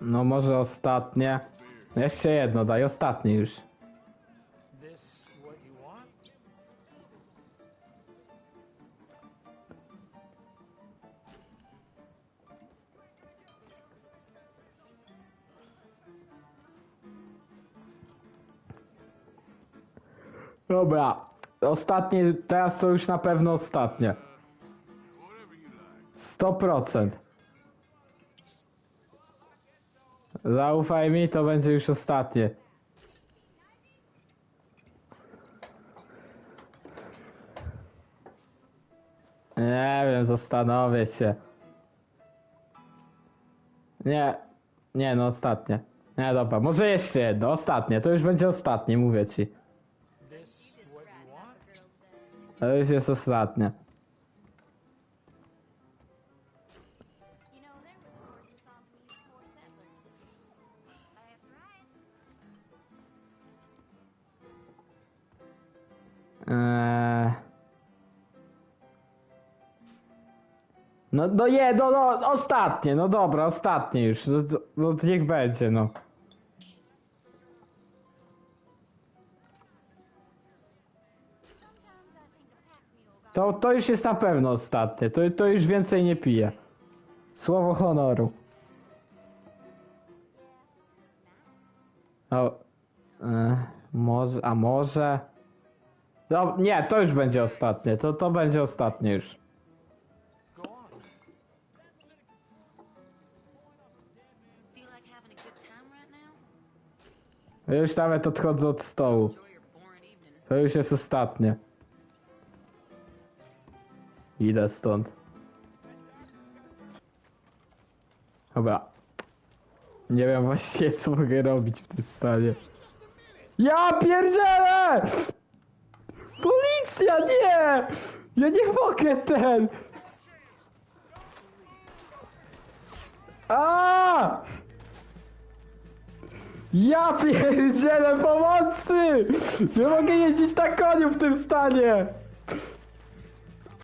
No może ostatnie. Jeszcze jedno, daj ostatnie już. Dobra. Ostatnie, teraz to już na pewno ostatnie. 100%. Zaufaj mi, to będzie już ostatnie. Nie wiem, zastanowię się. Nie, nie, no ostatnie. Nie, dobra, może jeszcze jedno, ostatnie, to już będzie ostatnie, mówię ci. To już jest ostatnie. No, no je, no, no, ostatnie, no dobra, ostatnie już, no, no to niech będzie, no. To, to już jest na pewno ostatnie, to, to już więcej nie piję. Słowo honoru. O, e, może, a może... No, nie, to już będzie ostatnie, to, to będzie ostatnie już. Już nawet odchodzę od stołu. To już jest ostatnie. Idę stąd. Dobra. Nie wiem właściwie co mogę robić w tym stanie. Ja pierdzielę! Policja, nie! Ja nie mogę ten! A! Ja pierdzielę pomocy! Nie mogę jeździć na koniu w tym stanie!